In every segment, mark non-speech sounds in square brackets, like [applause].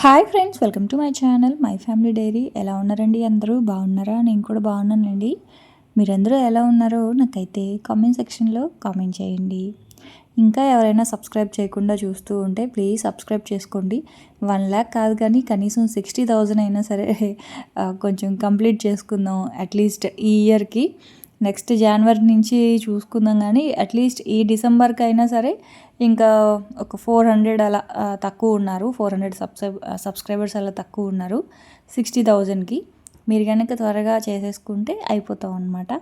Hi friends welcome to my channel my family diary. ఎలా ఉన్నారండి అందరూ? బాగున్నారా? నేను కూడా బాగున్నానండి. మీరందరూ ఎలా ఉన్నారో నాకైతే కామెంట్ సెక్షన్లో కామెంట్ చేయండి. ఇంకా ఎవరైనా సబ్స్క్రైబ్ చేయకుండా చూస్తూ ఉంటే ప్లీజ్ సబ్స్క్రైబ్ చేసుకోండి. వన్ ల్యాక్ కాదు కానీ కనీసం సిక్స్టీ థౌజండ్ అయినా సరే [laughs] కొంచెం కంప్లీట్ చేసుకుందాం అట్లీస్ట్ ఈ ఇయర్కి నెక్స్ట్ జనవరి నుంచి చూసుకుందాం కానీ అట్లీస్ట్ ఈ డిసెంబర్కి అయినా సరే ఇంకా ఒక ఫోర్ హండ్రెడ్ అలా తక్కువ ఉన్నారు. ఫోర్ హండ్రెడ్ సబ్స్క్రైబ్ సబ్స్క్రైబర్స్ అలా తక్కువ ఉన్నారు. సిక్స్టీ థౌజండ్కి మీరు కనుక త్వరగా చేసేసుకుంటే అయిపోతాం అనమాట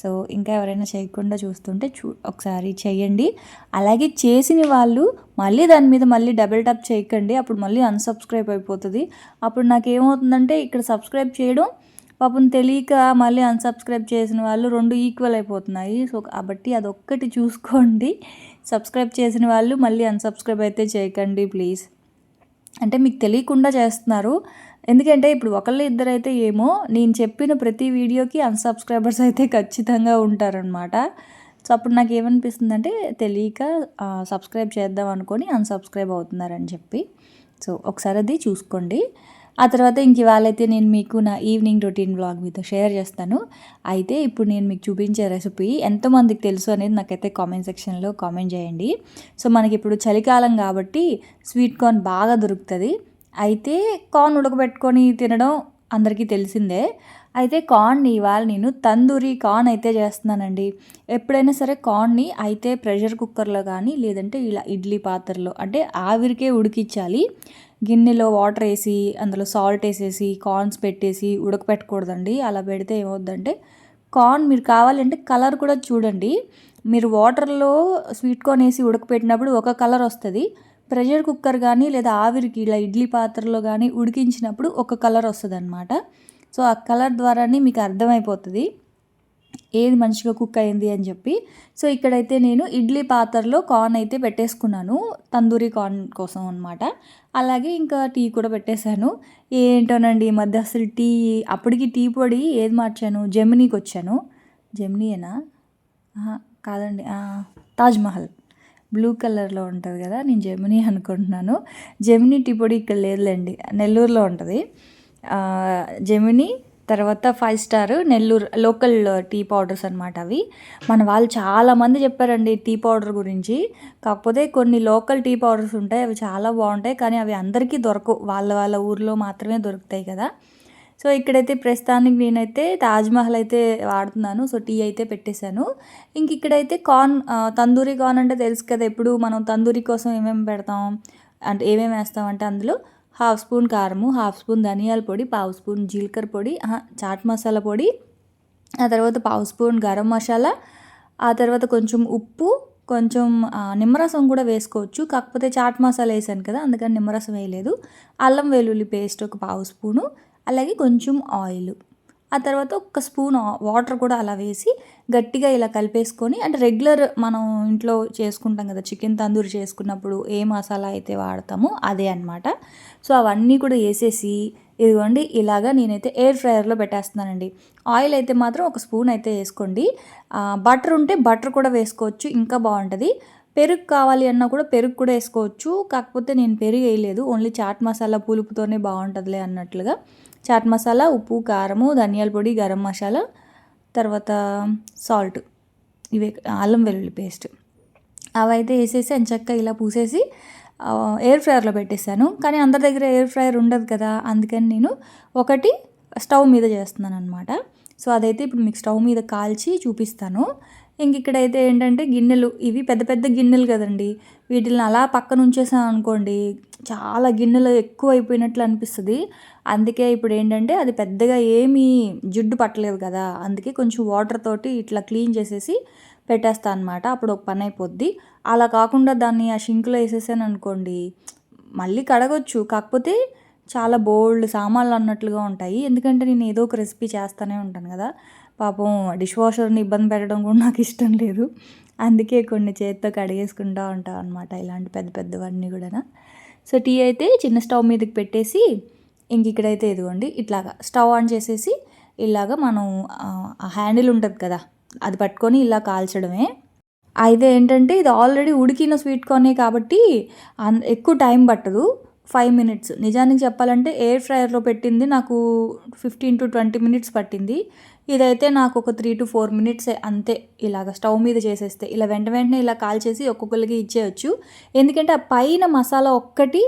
సో ఇంకా ఎవరైనా చేయకుండా చూస్తుంటే చూ ఒకసారి చేయండి. అలాగే చేసిన వాళ్ళు మళ్ళీ దాని మీద మళ్ళీ డబుల్ టప్ చేయకండి. అప్పుడు మళ్ళీ అన్సబ్స్క్రైబ్ అయిపోతుంది. అప్పుడు నాకు ఏమవుతుందంటే ఇక్కడ సబ్స్క్రైబ్ చేయడం పాపం తెలియక మళ్ళీ అన్సబ్స్క్రైబ్ చేసిన వాళ్ళు రెండు ఈక్వల్ అయిపోతున్నాయి. సో కాబట్టి అదొక్కటి చూసుకోండి. సబ్స్క్రైబ్ చేసిన వాళ్ళు మళ్ళీ అన్సబ్స్క్రైబ్ అయితే చేయకండి ప్లీజ్ అంటే మీకు తెలియకుండా చేస్తున్నారు. ఎందుకంటే ఇప్పుడు ఒకళ్ళు ఇద్దరైతే ఏమో నేను చెప్పిన ప్రతి వీడియోకి అన్సబ్స్క్రైబర్స్ అయితే ఖచ్చితంగా ఉంటారనమాట సో అప్పుడు నాకు ఏమనిపిస్తుంది అంటే తెలియక సబ్స్క్రైబ్ చేద్దాం అనుకొని అన్సబ్స్క్రైబ్ అవుతున్నారని చెప్పి. సో ఒకసారి అది చూసుకోండి. ఆ తర్వాత ఇంక ఇవాళైతే నేను మీకు నా ఈవినింగ్ రొటీన్ బ్లాగ్ మీతో షేర్ చేస్తాను. అయితే ఇప్పుడు నేను మీకు చూపించే రెసిపీ ఎంతమందికి తెలుసు అనేది నాకైతే కామెంట్ సెక్షన్లో కామెంట్ చేయండి. సో మనకి ఇప్పుడు చలికాలం కాబట్టి స్వీట్ కార్న్ బాగా దొరుకుతుంది. అయితే కార్న్ ఉడకబెట్టుకొని తినడం అందరికీ తెలిసిందే. అయితే కార్న్ని ఇవాళ నేను తందూరి కార్న్ అయితే చేస్తున్నానండి. ఎప్పుడైనా సరే కార్న్ని అయితే ప్రెషర్ కుక్కర్లో కానీ లేదంటే ఇలా ఇడ్లీ పాత్రలో అంటే ఆవిరికే ఉడికించాలి. గిన్నెలో వాటర్ వేసి అందులో సాల్ట్ వేసేసి కార్న్స్ పెట్టేసి ఉడకపెట్టకూడదండి. అలా పెడితే ఏమవుద్దంటే కార్న్ మీరు కావాలంటే కలర్ కూడా చూడండి. మీరు వాటర్లో స్వీట్ కార్న్ వేసి ఉడకపెట్టినప్పుడు ఒక కలర్ వస్తుంది. ప్రెషర్ కుక్కర్ కానీ లేదా ఆవిరికి ఇలా ఇడ్లీ పాత్రలో కానీ ఉడికించినప్పుడు ఒక కలర్ వస్తుంది అనమాట సో ఆ కలర్ ద్వారానే మీకు అర్థమైపోతుంది. ఏది మంచిగా కుక్ అయింది అని చెప్పి. సో ఇక్కడైతే నేను ఇడ్లీ పాత్రలో కార్న్ అయితే పెట్టేసుకున్నాను. తందూరి కార్న్ కోసం అనమాట అలాగే ఇంకా టీ కూడా పెట్టేశాను. ఏంటోనండి ఈ మధ్య అసలు టీ అప్పటికి టీ పొడి ఏది మార్చాను? జెమినీకి వచ్చాను. జెమినీయేనా? కాదండి తాజ్మహల్ బ్లూ కలర్లో ఉంటుంది కదా నేను జెమినీ అనుకుంటున్నాను. జెమినీ టీ పొడి ఇక్కడ లేదులేండి నెల్లూరులో ఉంటుంది. జెమినీ తర్వాత five star Nellore local tea powders అనమాట అవి. మన వాళ్ళు చాలామంది చెప్పారండి టీ పౌడర్ గురించి. కాకపోతే కొన్ని లోకల్ టీ పౌడర్స్ ఉంటాయి అవి చాలా బాగుంటాయి కానీ అవి అందరికీ దొరకవు. వాళ్ళ వాళ్ళ ఊర్లో మాత్రమే దొరుకుతాయి కదా. సో ఇక్కడైతే ప్రస్తుతానికి నేనైతే తాజ్మహల్ అయితే వాడుతున్నాను. సో టీ అయితే పెట్టేశాను. ఇంక ఇక్కడైతే కార్న్ తందూరి కార్న్ అంటే తెలుసు కదా. ఎప్పుడు మనం తందూరి కోసం ఏమేమి పెడతాం అంటే ఏమేమి వేస్తాం అంటే అందులో హాఫ్ స్పూన్ కారము హాఫ్ స్పూన్ ధనియాల పొడి పావు స్పూన్ జీలకర్ర పొడి చాట్ మసాలా పొడి ఆ తర్వాత పావు స్పూన్ గరం మసాలా ఆ తర్వాత కొంచెం ఉప్పు కొంచెం నిమ్మరసం కూడా వేసుకోవచ్చు. కాకపోతే చాట్ మసాలా వేసాను కదా అందుకని నిమ్మరసం వేయలేదు. అల్లం వెల్లుల్లి పేస్ట్ ఒక పావు స్పూను అలాగే కొంచెం ఆయిల్. ఆ తర్వాత ఒక స్పూన్ వాటర్ కూడా అలా వేసి గట్టిగా ఇలా కలిపేసుకొని అంటే రెగ్యులర్ మనం ఇంట్లో చేసుకుంటాం కదా చికెన్ తందూరి చేసుకున్నప్పుడు ఏ మసాలా అయితే వాడతామో అదే అనమాట సో అవన్నీ కూడా వేసేసి ఇదిగోండి ఇలాగా నేనైతే ఎయిర్ ఫ్రైయర్లో పెట్టేస్తున్నానండి. ఆయిల్ అయితే మాత్రం ఒక స్పూన్ అయితే వేసుకోండి. బటర్ ఉంటే బటర్ కూడా వేసుకోవచ్చు ఇంకా బాగుంటుంది. పెరుగు కావాలి అన్నా కూడా పెరుగు కూడా వేసుకోవచ్చు. కాకపోతే నేను పెరుగు వేయలేదు. ఓన్లీ చాట్ మసాలా పులుపుతోనే బాగుంటుందిలే అన్నట్లుగా. చాట్ మసాలా ఉప్పు కారము ధనియాల పొడి గరం మసాలా తర్వాత సాల్ట్. ఇవే అల్లం వెల్లుల్లి పేస్ట్. అవైతే వేసేసి అంచక్క ఇలా పూసేసి ఎయిర్ ఫ్రైయర్లో పెట్టేశాను. కానీ అందరి దగ్గర ఎయిర్ ఫ్రైయర్ ఉండదు కదా. అందుకని నేను ఒకటి స్టవ్ మీద చేస్తున్నాను అనమాట సో అదైతే ఇప్పుడు మీకు స్టవ్ మీద కాల్చి చూపిస్తాను. ఇంక ఇక్కడైతే ఏంటంటే గిన్నెలు ఇవి పెద్ద పెద్ద గిన్నెలు కదండి. వీటిని అలా పక్కన ఉంచేసాం అనుకోండి చాలా గిన్నెలు ఎక్కువ అయిపోయినట్లు అనిపిస్తుంది. అందుకే ఇప్పుడు ఏంటంటే అది పెద్దగా ఏమీ జిడ్డు పట్టలేదు కదా అందుకే కొంచెం వాటర్ తోటి ఇట్లా క్లీన్ చేసేసి పెట్టేస్తా అనమాట అప్పుడు ఒక పని అయిపోద్ది. అలా కాకుండా దాన్ని ఆ షింక్లో వేసేసాను అనుకోండి మళ్ళీ కడగొచ్చు. కాకపోతే చాలా బోల్డ్ సామాన్లు అన్నట్లుగా ఉంటాయి. ఎందుకంటే నేను ఏదో ఒక రెసిపీ చేస్తూనే ఉంటాను కదా. పాపం డిష్ వాషర్ని ఇబ్బంది పెట్టడం కూడా నాకు ఇష్టం లేదు. అందుకే కొన్ని చేతితో కడిగేసుకుంటూ ఉంటాం అనమాట ఇలాంటి పెద్ద పెద్దవన్నీ కూడా సో టీ అయితే చిన్న స్టవ్ మీదకి పెట్టేసి ఇంక ఇక్కడైతే ఇదిగోండి ఇట్లాగా స్టవ్ ఆన్ చేసేసి ఇలాగా మనం ఆ హ్యాండిల్ ఉంటుంది కదా అది పట్టుకొని ఇలా కాల్చడమే. అయితే ఏంటంటే ఇది ఆల్రెడీ ఉడికిన స్వీట్ కార్నే కాబట్టి ఎక్కువ టైం పట్టదు. Five minutes. నిజానికి చెప్పాలంటే ఎయిర్ ఫ్రైయర్లో పెట్టింది నాకు ఫిఫ్టీన్ టు ట్వంటీ మినిట్స్ పట్టింది. ఇదైతే నాకు ఒక త్రీ టు ఫోర్ మినిట్స్ అంతే ఇలాగ స్టవ్ మీద చేసేస్తే. ఇలా వెంట వెంటనే ఇలా కాల్చేసి ఒక్కొక్కరికి ఇచ్చేయచ్చు. ఎందుకంటే ఆ పైన మసాలా ఒక్కటి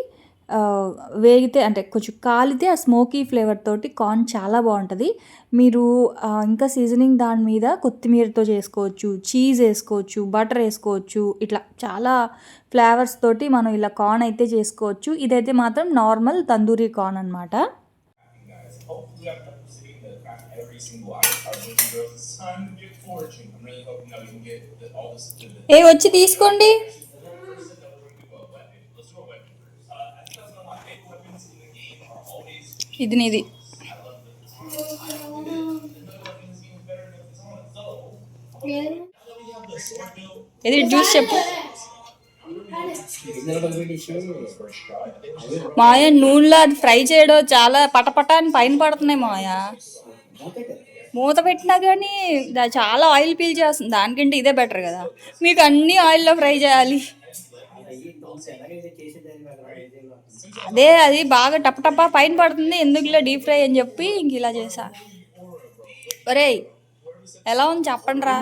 వేగితే అంటే కొంచెం కాలితే ఆ స్మోకీ ఫ్లేవర్ తోటి కార్న్ చాలా బాగుంటుంది. మీరు ఇంకా సీజనింగ్ దాని మీద కొత్తిమీరతో చేసుకోవచ్చు చీజ్ వేసుకోవచ్చు బటర్ వేసుకోవచ్చు ఇట్లా చాలా ఫ్లేవర్స్ తోటి మనం ఇలా కార్న్ అయితే చేసుకోవచ్చు. ఇదైతే మాత్రం నార్మల్ తందూరి కార్న్ అనమాట ఏ వచ్చి తీసుకోండి. ఇది నీది. ఇది జ్యూస్ చెప్పు. మాయా నూనెలో అది ఫ్రై చేయడం చాలా పటపట అని పైన పడుతున్నాయి మాయా. మూత పెట్టినా కానీ దా- చాలా ఆయిల్ పీల్ చేస్తుంది. దానికంటే ఇదే బెటర్ కదా. మీకు అన్ని ఆయిల్లో ఫ్రై చేయాలి. అదే అది బాగా టపటప పైన పడుతుంది. ఎందుకులే డీప్ ఫ్రై అని చెప్పి ఇంక ఇలా చేసా. ఒరే ఎలా ఉంది చెప్పండి రా.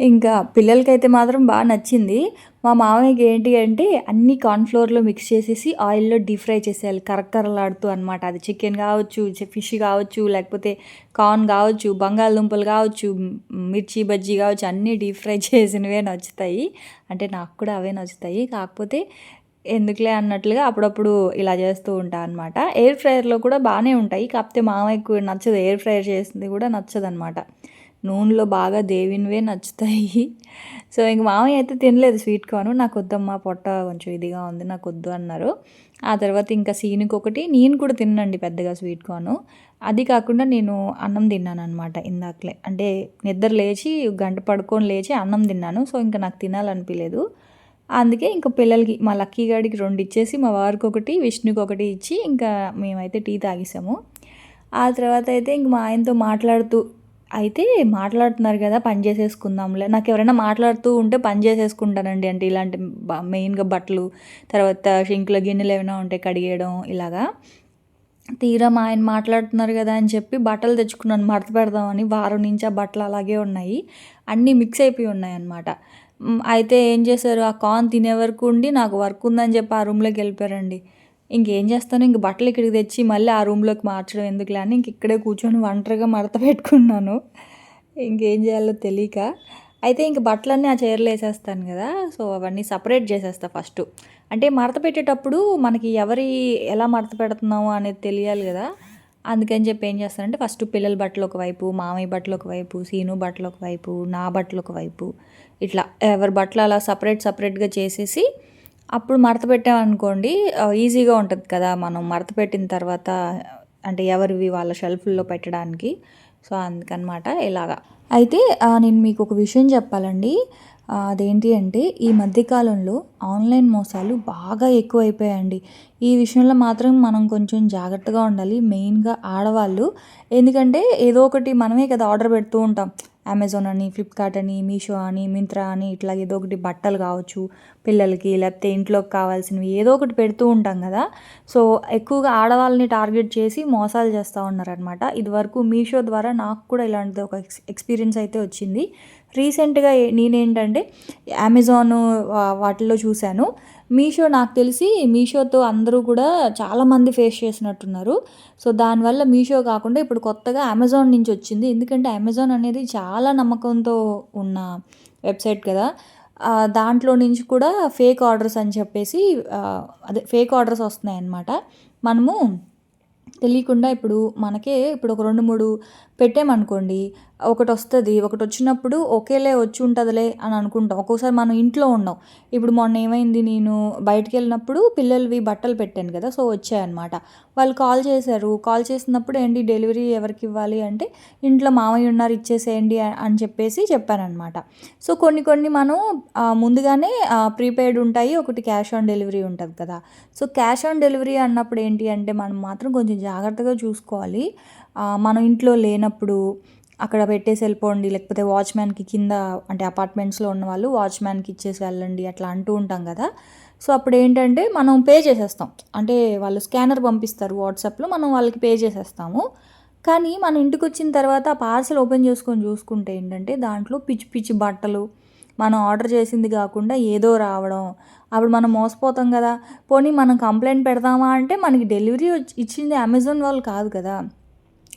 ఇంకా పిల్లలకైతే మాత్రం బాగా నచ్చింది. మా మామయ్యకి ఏంటి అంటే అన్ని కార్న్ఫ్లోర్లో మిక్స్ చేసేసి ఆయిల్లో డీప్ ఫ్రై చేసేయాలి. కరకరలాడుతూ అనమాట అది చికెన్ కావచ్చు ఫిష్ కావచ్చు లేకపోతే కార్న్ కావచ్చు బంగాళదుంపలు కావచ్చు మిర్చి బజ్జీ కావచ్చు అన్నీ డీప్ ఫ్రై [laughs] చేసినవే నచ్చుతాయి. అంటే నాకు కూడా అవే నచ్చుతాయి. కాకపోతే ఎందుకులే అన్నట్లుగా అప్పుడప్పుడు ఇలా చేస్తూ ఉంటాను అనమాట ఎయిర్ ఫ్రైయర్లో కూడా బాగానే ఉంటాయి. కాకపోతే మామయ్యకు నచ్చదు. ఎయిర్ ఫ్రైయర్ చేసింది కూడా నచ్చదు అనమాట నూనెలో బాగా దేవినవే నచ్చుతాయి. సో ఇంక మామయ్య అయితే తినలేదు స్వీట్ కార్న్. నాకు వద్దమ్మా పొట్ట కొంచెం ఇదిగా ఉంది నాకు వద్దు అన్నారు. ఆ తర్వాత ఇంకా సీనుకి ఒకటి నేను కూడా తిన్నండి పెద్దగా స్వీట్ కార్న్. అది కాకుండా నేను అన్నం తిన్నాను అనమాట ఇందాకలే. అంటే నిద్ర లేచి గంట పడుకొని లేచి అన్నం తిన్నాను. సో ఇంకా నాకు తినాలనిపించలేదు అందుకే ఇంకా పిల్లలకి మా లక్కీ గాడికి రెండు ఇచ్చేసి మా వారికి ఒకటి విష్ణుకి ఒకటి ఇచ్చి ఇంకా మేమైతే టీ తాగేసాము. ఆ తర్వాత అయితే ఇంక మా ఆయనతో మాట్లాడుతూ అయితే మాట్లాడుతున్నారు కదా పని చేసేసుకుందాంలే. నాకు ఎవరైనా మాట్లాడుతూ ఉంటే పని చేసేసుకుంటానండి. అంటే ఇలాంటి బ- మెయిన్గా బట్టలు తర్వాత షింకుల గిన్నెలు ఏమైనా ఉంటే కడిగేయడం ఇలాగా. తీరా మా ఆయన మాట్లాడుతున్నారు కదా అని చెప్పి బట్టలు తెచ్చుకున్నాను మడత పెడదామని. వారం నుంచి ఆ బట్టలు అలాగే ఉన్నాయి. అన్నీ మిక్స్ అయిపోయి ఉన్నాయి అన్నమాట అయితే ఏం చేశారు? ఆ కార్న్ తినే వరకు ఉండి నాకు వర్క్ ఉందని చెప్పి ఆ రూమ్లోకి వెళ్ళిపోయారండి. ఇంకేం చేస్తాను? ఇంక బట్టలు ఇక్కడికి తెచ్చి మళ్ళీ ఆ రూమ్లోకి మార్చడం ఎందుకులే అని ఇంక ఇక్కడే కూర్చొని ఒంటరిగా మడత పెట్టుకున్నాను. ఇంకేం చేయాలో తెలియక. అయితే ఇంక బట్టలన్నీ ఆ చీరలు వేసేస్తాను కదా. సో అవన్నీ సపరేట్ చేసేస్తా ఫస్ట్. అంటే మడత పెట్టేటప్పుడు మనకి ఎవరి ఎలా మడత పెడుతున్నాము అనేది తెలియాలి కదా. అందుకని చెప్పి ఏం చేస్తానంటే ఫస్ట్ పిల్లల బట్టలు ఒకవైపు మామయ్య బట్టలు ఒకవైపు సీను బట్టలు ఒకవైపు నా బట్టలు ఒకవైపు ఇట్లా ఎవరి బట్టలు అలా సపరేట్ సపరేట్గా చేసేసి అప్పుడు మడత పెట్టామనుకోండి ఈజీగా ఉంటుంది కదా మనం మడత పెట్టిన తర్వాత అంటే ఎవరివి వాళ్ళ షెల్ఫ్ల్లో పెట్టడానికి. సో అందుకనమాట ఇలాగా. అయితే నేను మీకు ఒక విషయం చెప్పాలండి. అదేంటి అంటే ఈ మధ్యకాలంలో ఆన్లైన్ మోసాలు బాగా ఎక్కువైపోయాయండి. ఈ విషయంలో మాత్రం మనం కొంచెం జాగ్రత్తగా ఉండాలి మెయిన్గా ఆడవాళ్ళు. ఎందుకంటే ఏదో ఒకటి మనమే కదా ఆర్డర్ పెడుతూ ఉంటాం. అమెజాన్ అని ఫ్లిప్కార్ట్ అని మీషో అని మింత్రా అని ఇట్లా ఏదో ఒకటి బట్టలు కావచ్చు పిల్లలకి లేకపోతే ఇంట్లోకి కావాల్సినవి ఏదో ఒకటి పెడుతూ ఉంటాం కదా. సో ఎక్కువగా ఆడవాళ్ళని టార్గెట్ చేసి మోసాలు చేస్తూ ఉన్నారనమాట ఇదివరకు మీషో ద్వారా నాకు కూడా ఇలాంటిది ఒక ఎక్స్ ఎక్స్పీరియన్స్ అయితే వచ్చింది. రీసెంట్గా నేనేంటంటే అమెజాన్ వాటిల్లో చూశాను. మీషో నాకు తెలిసి మీషోతో అందరూ కూడా చాలామంది ఫేస్ చేసినట్టున్నారు. సో దానివల్ల మీషో కాకుండా ఇప్పుడు కొత్తగా అమెజాన్ నుంచి వచ్చింది. ఎందుకంటే అమెజాన్ అనేది చాలా నమ్మకంతో ఉన్న వెబ్సైట్ కదా. దాంట్లో నుంచి కూడా ఫేక్ ఆర్డర్స్ అని చెప్పేసి అదే ఫేక్ ఆర్డర్స్ వస్తున్నాయి అన్నమాట మనము తెలియకుండా ఇప్పుడు మనకే ఇప్పుడు ఒక రెండు మూడు పెట్టామనుకోండి ఒకటి వస్తుంది ఒకటి వచ్చినప్పుడు ఒకేలే వచ్చి ఉంటుందిలే అని అనుకుంటాం. ఒక్కోసారి మనం ఇంట్లో ఉన్నాం. ఇప్పుడు మొన్న ఏమైంది నేను బయటికి వెళ్ళినప్పుడు పిల్లలవి బట్టలు పెట్టాను కదా సో వచ్చాయన్నమాట. వాళ్ళు కాల్ చేశారు. కాల్ చేసినప్పుడు ఏంటి డెలివరీ ఎవరికి ఇవ్వాలి అంటే ఇంట్లో మామయ్య ఉన్నారు ఇచ్చేసేయండి అని చెప్పేసి చెప్పానమాట సో కొన్ని కొన్ని మనం ముందుగానే ప్రీపెయిడ్ ఉంటాయి ఒకటి క్యాష్ ఆన్ డెలివరీ ఉంటుంది కదా. సో క్యాష్ ఆన్ డెలివరీ అన్నప్పుడు ఏంటి అంటే మనం మాత్రం కొంచెం జాగ్రత్తగా చూసుకోవాలి. మనం ఇంట్లో లేనప్పుడు అక్కడ పెట్టేసి వెళ్ళిపోండి లేకపోతే వాచ్మ్యాన్కి కింద అంటే అపార్ట్మెంట్స్లో ఉన్న వాళ్ళు వాచ్మ్యాన్కి ఇచ్చేసి వెళ్ళండి అట్లా అంటూ ఉంటాం కదా. సో అప్పుడు ఏంటంటే మనం పే చేసేస్తాం. అంటే వాళ్ళు స్కానర్ పంపిస్తారు వాట్సాప్లో మనం వాళ్ళకి పే చేసేస్తాము. కానీ మన ఇంటికి వచ్చిన తర్వాత ఆ పార్సల్ ఓపెన్ చేసుకొని చూసుకుంటే ఏంటంటే దాంట్లో పిచ్చి పిచ్చి బట్టలు మనం ఆర్డర్ చేసింది కాకుండా ఏదో రావడం. అప్పుడు మనం మోసపోతాం కదా. పోనీ మనం కంప్లైంట్ పెడదామా అంటే మనకి డెలివరీ వచ్చి ఇచ్చింది అమెజాన్ వాళ్ళు కాదు కదా.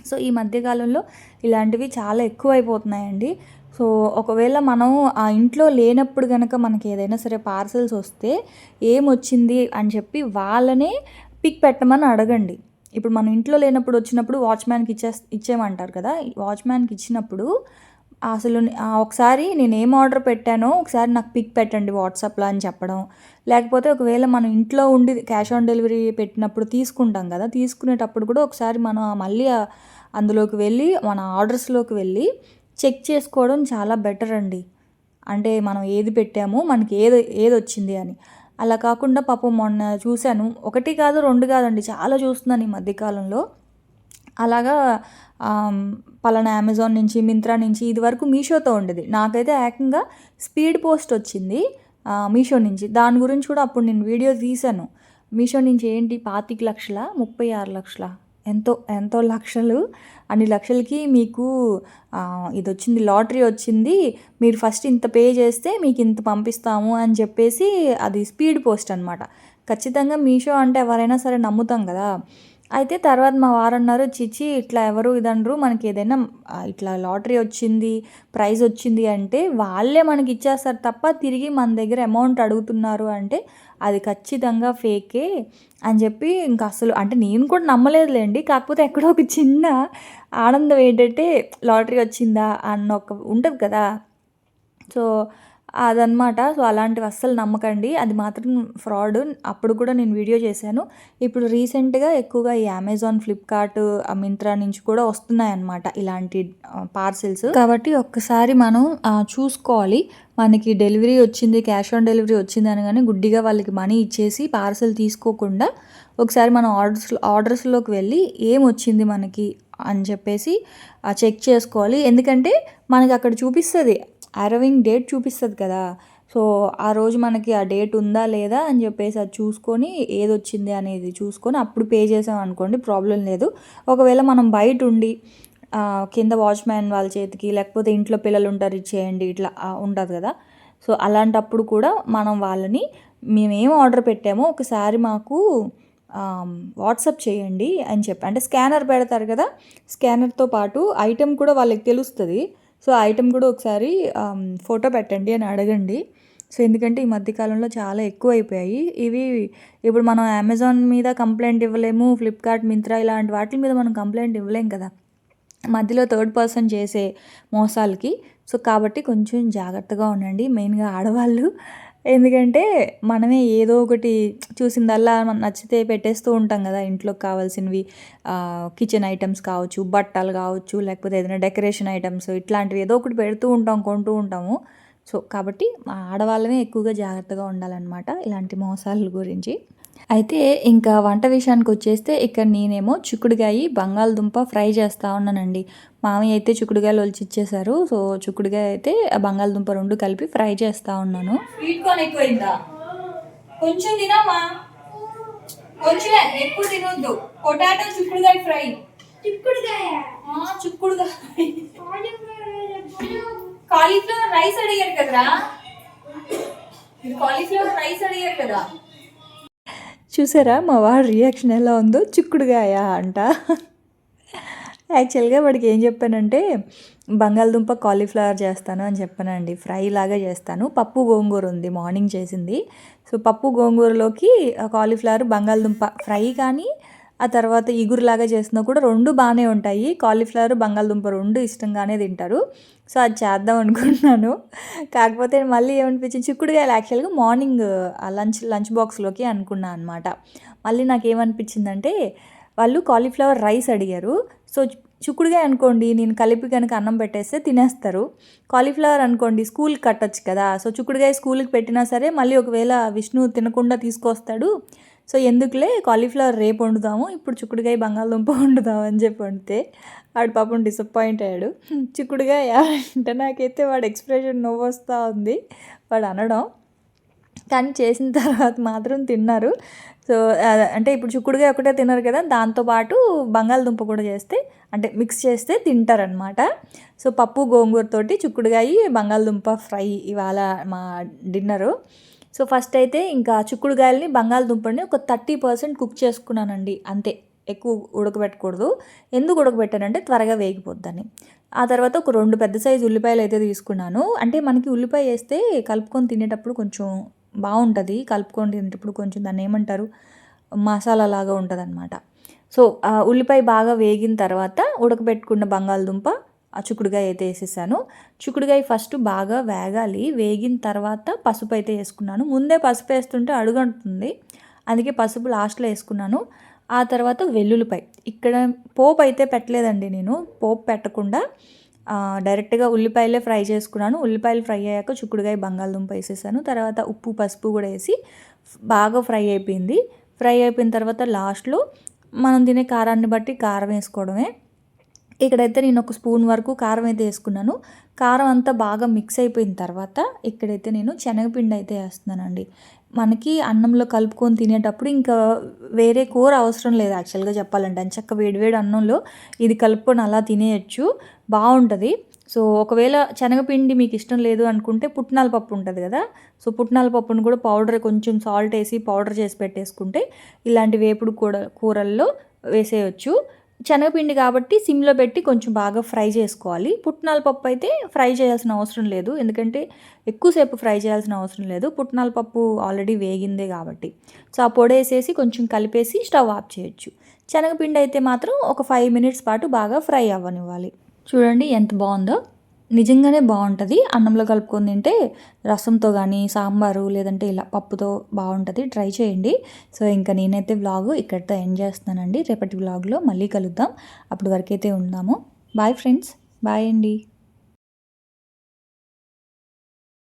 సో ఈ మధ్యకాలంలో ఇలాంటివి చాలా ఎక్కువైపోతున్నాయండి. సో ఒకవేళ మనం ఆ ఇంట్లో లేనప్పుడు కనుక మనకి ఏదైనా సరే పార్సల్స్ వస్తే ఏమొచ్చింది అని చెప్పి వాళ్ళనే పిక్ పెట్టమని అడగండి. ఇప్పుడు మనం ఇంట్లో లేనప్పుడు వచ్చినప్పుడు వాచ్మ్యాన్కి ఇచ్చే ఇచ్చేయమంటారు కదా? వాచ్మ్యాన్కి ఇచ్చినప్పుడు అసలు ఒకసారి నేను ఏం ఆర్డర్ పెట్టానో ఒకసారి నాకు పిక్ పెట్టండి వాట్సాప్లో అని చెప్పడం. లేకపోతే ఒకవేళ మనం ఇంట్లో ఉండి క్యాష్ ఆన్ డెలివరీ పెట్టినప్పుడు తీసుకుంటాం కదా తీసుకునేటప్పుడు కూడా ఒకసారి మనం మళ్ళీ అందులోకి వెళ్ళి మన ఆర్డర్స్లోకి వెళ్ళి చెక్ చేసుకోవడం చాలా బెటర్ అండి. అంటే మనం ఏది పెట్టామో మనకి ఏది ఏది వచ్చింది అని. అలా కాకుండా పాపం మొన్న చూశాను ఒకటి కాదు రెండు కాదండి చాలా చూస్తున్నాను ఈ మధ్యకాలంలో. అలాగా పలానా అమెజాన్ నుంచి మింత్రా నుంచి ఇది వరకు మీషోతో ఉండేది. నాకైతే ఏకంగా స్పీడ్ పోస్ట్ వచ్చింది మీషో నుంచి. దాని గురించి కూడా అప్పుడు నేను వీడియో తీశాను. మీషో నుంచి ఏంటి? పాతిక లక్షల ముప్పై ఆరు లక్షల ఎంతో ఎంతో లక్షలు అన్ని లక్షలకి మీకు ఇది వచ్చింది లాటరీ వచ్చింది. మీరు ఫస్ట్ ఇంత పే చేస్తే మీకు ఇంత పంపిస్తాము అని చెప్పేసి అది స్పీడ్ పోస్ట్ అనమాట ఖచ్చితంగా మీషో అంటే ఎవరైనా సరే నమ్ముతాం కదా. అయితే తర్వాత మా వారు అన్నారు చిచి ఇట్లా ఎవరు ఇదనరు మనకి ఏదైనా ఇట్లా లాటరీ వచ్చింది ప్రైజ్ వచ్చింది అంటే వాళ్ళే మనకి ఇచ్చేస్తారు తప్ప తిరిగి మన దగ్గర అమౌంట్ అడుగుతున్నారు అంటే అది ఖచ్చితంగా ఫేకే అని చెప్పి ఇంకా అసలు అంటే నేను కూడా నమ్మలేదులేండి. కాకపోతే ఎక్కడో ఒక చిన్న ఆనందం ఏంటంటే లాటరీ వచ్చిందా? అన్న ఒక ఉంటుంది కదా. సో అదనమాట సో అలాంటివి అస్సలు నమ్మకండి. అది మాత్రం ఫ్రాడ్. అప్పుడు కూడా నేను వీడియో చేశాను. ఇప్పుడు రీసెంట్గా ఎక్కువగా ఈ అమెజాన్ ఫ్లిప్కార్ట్ మింత్రా నుంచి కూడా వస్తున్నాయి అన్నమాట ఇలాంటి పార్సిల్స్. కాబట్టి ఒక్కసారి మనం చూసుకోవాలి. మనకి డెలివరీ వచ్చింది క్యాష్ ఆన్ డెలివరీ వచ్చింది అనగానే గుడ్డిగా వాళ్ళకి మనీ ఇచ్చేసి పార్సల్ తీసుకోకుండా ఒకసారి మనం ఆర్డర్స్ ఆర్డర్స్లోకి వెళ్ళి ఏం వచ్చింది మనకి అని చెప్పేసి చెక్ చేసుకోవాలి. ఎందుకంటే మనకి అక్కడ చూపిస్తుంది అరవింగ్ డేట్ చూపిస్తుంది కదా. సో ఆ రోజు మనకి ఆ డేట్ ఉందా లేదా అని చెప్పేసి అది చూసుకొని ఏది వచ్చింది అనేది చూసుకొని అప్పుడు పే చేసాం అనుకోండి ప్రాబ్లం లేదు. ఒకవేళ మనం బయట ఉండి కింద వాచ్మ్యాన్ వాళ్ళ చేతికి లేకపోతే ఇంట్లో పిల్లలు ఉంటారు ఇచ్చేయండి ఇట్లా ఉంటుంది కదా. సో అలాంటప్పుడు కూడా మనం వాళ్ళని మేము ఏం ఆర్డర్ పెట్టామో ఒకసారి మాకు వాట్సప్ చేయండి అని చెప్పి అంటే స్కానర్ పెడతారు కదా స్కానర్తో పాటు ఐటెం కూడా వాళ్ళకి తెలుస్తుంది. సో ఐటెం కూడా ఒకసారి ఫోటో పెట్టండి అని అడగండి. సో ఎందుకంటే ఈ మధ్యకాలంలో చాలా ఎక్కువ అయిపోయాయి ఇవి ఇప్పుడు మనం అమెజాన్ మీద కంప్లైంట్ ఇవ్వలేము ఫ్లిప్కార్ట్ మింత్రా ఇలాంటి వాటి మీద మనం కంప్లైంట్ ఇవ్వలేం కదా. మధ్యలో థర్డ్ పర్సన్ చేసే మోసాలకి. సో కాబట్టి కొంచెం జాగ్రత్తగా ఉండండి. మెయిన్గా ఆడవాళ్ళు ఎందుకంటే మనమే ఏదో ఒకటి చూసిందల్లా మనకు నచ్చితే పెట్టేస్తూ ఉంటాం కదా ఇంట్లోకి కావాల్సినవి. కిచెన్ ఐటమ్స్ కావచ్చు బట్టలు కావచ్చు లేకపోతే ఏదైనా డెకరేషన్ ఐటమ్స్ ఇట్లాంటివి ఏదో ఒకటి పెడుతూ ఉంటాం కొంటూ ఉంటాము. సో కాబట్టి ఆడవాళ్ళమే ఎక్కువగా జాగ్రత్తగా ఉండాలన్నమాట ఇలాంటి మోసాల గురించి. అయితే ఇంకా వంట విషయానికి వచ్చేస్తే ఇక్కడ నేనేమో చిక్కుడుగాయ బంగాళదుంప ఫ్రై చేస్తూ ఉన్నానండి. మామయ్య అయితే చిక్కుడుగాయలు ఒలిచి ఇచ్చేసారు సో చిక్కుడుగాయ అయితే ఆ బంగాళదుంప రెండు కలిపి ఫ్రై చేస్తూ ఉన్నాను. కొంచెం తినమ్మా. కొంచెం ఎక్కువ తినొద్దు. పొటాటో చిక్కుడుగాయ ఫ్రై. చిక్కుడుగాయ కాలీఫ్లవర్ కాలీఫ్లవర్ రైస్ అడిగారు కదరా? కాలీఫ్లవర్ రైస్ అడిగారు కదా? చూసారా మా వాడు రియాక్షన్ ఎలా ఉందో? చిక్కుడుగాయ అంట. యాక్చువల్గా వాడికి ఏం చెప్పానంటే బంగాళదుంప కాలీఫ్లవర్ చేస్తాను అని చెప్పానండి. ఫ్రై లాగా చేస్తాను. పప్పు గోంగూర ఉంది మార్నింగ్ చేసింది. సో పప్పు గోంగూరలోకి కాలీఫ్లవర్ బంగాళదుంప ఫ్రై కానీ ఆ తర్వాత ఇగురులాగా చేసినా కూడా రెండు బాగానే ఉంటాయి. కాలీఫ్లవర్ బంగాళదుంప రెండు ఇష్టంగానే తింటారు. సో అది చేద్దాం అనుకుంటున్నాను. కాకపోతే మళ్ళీ ఏమనిపించింది? చిక్కుడుగాయలు యాక్చువల్గా మార్నింగ్ లంచ్ లంచ్ బాక్స్లోకి అనుకున్నాను అనమాట మళ్ళీ నాకు ఏమనిపించిందంటే వాళ్ళు కాలీఫ్లవర్ రైస్ అడిగారు. సో చిక్కుడుగా అనుకోండి నేను కలిపి కనుక అన్నం పెట్టేస్తే తినేస్తారు. కాలీఫ్లవర్ అనుకోండి స్కూల్కి కట్టొచ్చు కదా. సో చిక్కుడుగాయ స్కూల్కి పెట్టినా సరే మళ్ళీ ఒకవేళ విష్ణు తినకుండా తీసుకొస్తాడు సో ఎందుకులే కాలీఫ్లవర్ రేపు వండుదాము ఇప్పుడు చిక్కుడుకాయ బంగాళదుంప వండుదాము అని చెప్పి వండితే వాడు పాపం డిసప్పాయింట్ అయ్యాడు. చిక్కుడుకాయ అంటే నాకైతే వాడు ఎక్స్ప్రెషన్ నవ్వు వస్తూ ఉంది. వాడు అనడం. కానీ చేసిన తర్వాత మాత్రం తిన్నారు. సో అంటే ఇప్పుడు చిక్కుడుగా ఒకటే తినరు కదా దాంతోపాటు బంగాళదుంప కూడా చేస్తే అంటే మిక్స్ చేస్తే తింటారనమాట సో పప్పు గోంగూరతోటి చిక్కుడుగాయ బంగాళదుంప ఫ్రై ఇవాళ మా డిన్నరు. సో ఫస్ట్ అయితే ఇంకా చిక్కుడుగాయలని బంగాళదుంపని ఒక థర్టీ పర్సెంట్ కుక్ చేసుకున్నానండి అంతే. ఎక్కువ ఉడకబెట్టకూడదు. ఎందుకు ఉడకబెట్టానంటే త్వరగా వేగిపోద్దని. ఆ తర్వాత ఒక రెండు పెద్ద సైజు ఉల్లిపాయలు అయితే తీసుకున్నాను. అంటే మనకి ఉల్లిపాయ వేస్తే కలుపుకొని తినేటప్పుడు కొంచెం బాగుంటుంది. కలుపుకొని తినేటప్పుడు కొంచెం దాన్ని ఏమంటారు? మసాలా లాగా ఉంటుంది అనమాట సో ఆ ఉల్లిపాయ బాగా వేగిన తర్వాత ఉడకబెట్టుకున్న బంగాళదుంప ఆ చిక్కుడుగాయ అయితే వేసేసాను. చిక్కుడుగాయ ఫస్ట్ బాగా వేగాలి. వేగిన తర్వాత పసుపు అయితే వేసుకున్నాను. ముందే పసుపు వేస్తుంటే అడుగంటుంది. అందుకే పసుపు లాస్ట్లో వేసుకున్నాను. ఆ తర్వాత వెల్లుల్లిపాయ. ఇక్కడ పోపు అయితే పెట్టలేదండి నేను. పోపు పెట్టకుండా డైరెక్ట్గా ఉల్లిపాయలే ఫ్రై చేసుకున్నాను. ఉల్లిపాయలు ఫ్రై అయ్యాక చిక్కుడుగాయ బంగాళదుంప వేసేసాను. తర్వాత ఉప్పు పసుపు కూడా వేసి బాగా ఫ్రై అయిపోయింది. ఫ్రై అయిపోయిన తర్వాత లాస్ట్లో మనం తినే కారాన్ని బట్టి కారం వేసుకోవడమే. ఇక్కడైతే నేను ఒక స్పూన్ వరకు కారం అయితే వేసుకున్నాను. కారం అంతా బాగా మిక్స్ అయిపోయిన తర్వాత ఇక్కడైతే నేను శనగపిండి అయితే వేస్తున్నానండి. మనకి అన్నంలో కలుపుకొని తినేటప్పుడు ఇంకా వేరే కూర అవసరం లేదు యాక్చువల్గా చెప్పాలంటే. అని చక్క వేడివేడి అన్నంలో ఇది కలుపుకొని అలా తినేయచ్చు. బాగుంటుంది. సో ఒకవేళ శనగపిండి మీకు ఇష్టం లేదు అనుకుంటే పుట్నాల పప్పు ఉంటుంది కదా. సో పుట్నాల పప్పును కూడా పౌడర్ కొంచెం సాల్ట్ వేసి పౌడర్ చేసి పెట్టేసుకుంటే ఇలాంటి వేపుడు కూర కూరల్లో వేసేయచ్చు. శనగపిండి కాబట్టి సిమ్లో పెట్టి కొంచెం బాగా ఫ్రై చేసుకోవాలి. పుట్నాల పప్పు అయితే ఫ్రై చేయాల్సిన అవసరం లేదు. ఎందుకంటే ఎక్కువసేపు ఫ్రై చేయాల్సిన అవసరం లేదు. పుట్నాల పప్పు ఆల్రెడీ వేగిందే కాబట్టి. సో ఆ పొడి వేసేసి కొంచెం కలిపేసి స్టవ్ ఆఫ్ చేయొచ్చు. శనగపిండి అయితే మాత్రం ఒక ఫైవ్ మినిట్స్ పాటు బాగా ఫ్రై అవ్వనివ్వాలి. చూడండి ఎంత బాగుందో. నిజంగానే బాగుంటుంది. అన్నంలో కలుపుకొని తింటే రసంతో కానీ సాంబారు లేదంటే ఇలా పప్పుతో బాగుంటుంది. ట్రై చేయండి. సో ఇంకా నేనైతే వ్లాగ్ ఇక్కడితో ఎండ్ చేస్తున్నానండి. రేపటి వ్లాగ్లో మళ్ళీ కలుద్దాం. అప్పటి వరకైతే ఉందాము. బాయ్ ఫ్రెండ్స్ బాయ్ అండి.